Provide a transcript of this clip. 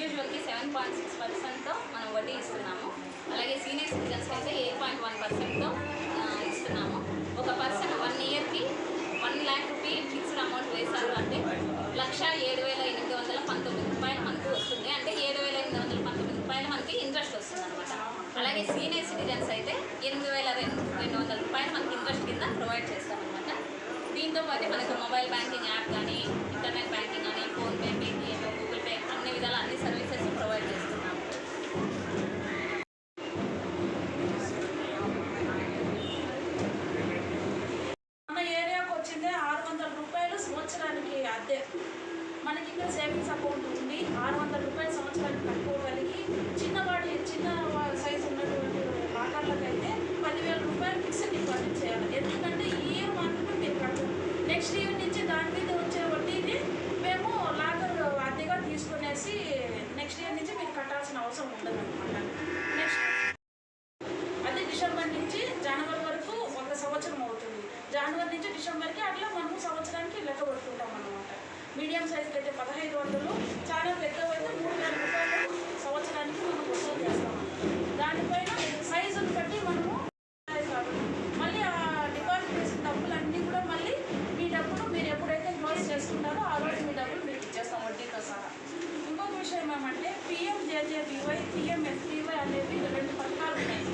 ఇండివిజువల్కి seven point six పర్సెంట్తో మనం వడ్డీ ఇస్తున్నాము. అలాగే సీనియర్ సిటిజన్స్కి అయితే ఎయిట్ పాయింట్ వన్ పర్సెంట్తో ఇస్తున్నాము. ఒక పర్సన్ వన్ ఇయర్కి one lakh rupee fixed amount వేశారు అంటే లక్ష ఏడు వేల ఎనిమిది వందల పంతొమ్మిది రూపాయలు మనకు వస్తుంది. అంటే ఏడు వేల ఎనిమిది వందల పంతొమ్మిది రూపాయలు మనకి ఇంట్రెస్ట్ వస్తుంది అనమాట అలాగే సీనియర్ సిటిజన్స్ అయితే ఎనిమిది వేల రెండు రెండు వందల రూపాయలు మనకి ఇంట్రెస్ట్ కింద ప్రొవైడ్ చేస్తామన్నమాట దీంతో పాటు మనకు మొబైల్ బ్యాంకింగ్ యాప్ కానీ ఇంటర్నెట్ బ్యాంకింగ్ కానీ ఫోన్పే పేటిఎం గూగుల్ పే అన్ని విధాల అన్ని సర్వీసెస్ ప్రొవైడ్ చేస్తున్నాము మన ఏరియాకు వచ్చిందే ఆరు వందల రూపాయలు సంవత్సరానికి అద్దె మనకి ఇక్కడ సేవింగ్స్ అకౌంట్ ఉంది. ఆరు వందల రూపాయలు సంవత్సరానికి కట్టుకోగలిగి చిన్నవాడి చిన్న సైజు ఉన్నటువంటి లాకర్లకు అయితే పదివేల రూపాయలు ఫిక్స్డ్ డిపాజిట్ చేయాలి. ఎందుకంటే ఈ ఇయర్ మాత్రమే మీరు కట్టాలి నెక్స్ట్ ఇయర్ నుంచి దాని మీద వచ్చే వడ్డీని మేము లాకర్ అద్దెగా తీసుకునేసి నెక్స్ట్ ఇయర్ నుంచి మీరు కట్టాల్సిన అవసరం ఉండదు అనమాట నెక్స్ట్ అది డిసెంబర్ నుంచి జనవరి వరకు ఒక సంవత్సరం అవుతుంది. జనవరి నుంచి డిసెంబర్కి అట్లా మనము సంవత్సరానికి లెక్క పెట్టుకుంటాం అనమాట మీడియం సైజ్కి అయితే పదహైదు వందలు చాలా పెద్దవి అయితే మూడు వేల రూపాయలు సంవత్సరానికి మనం వసూలు చేస్తాం. దానిపైన సైజుని బట్టి మనము మళ్ళీ ఆ డిపాజిట్ చేసిన డబ్బులన్నీ కూడా మళ్ళీ మీ డబ్బులు మీరు ఎప్పుడైతే క్లోజ్ చేసుకుంటారో ఆ రోజు మీ డబ్బులు మీకు ఇచ్చేస్తాం వడ్డీతో సహా. ఇంకొక విషయం ఏమంటే పిఎంజేజేబీవై పిఎంఎస్బీవై అనేవి రెండు పథకాలు ఉన్నాయి.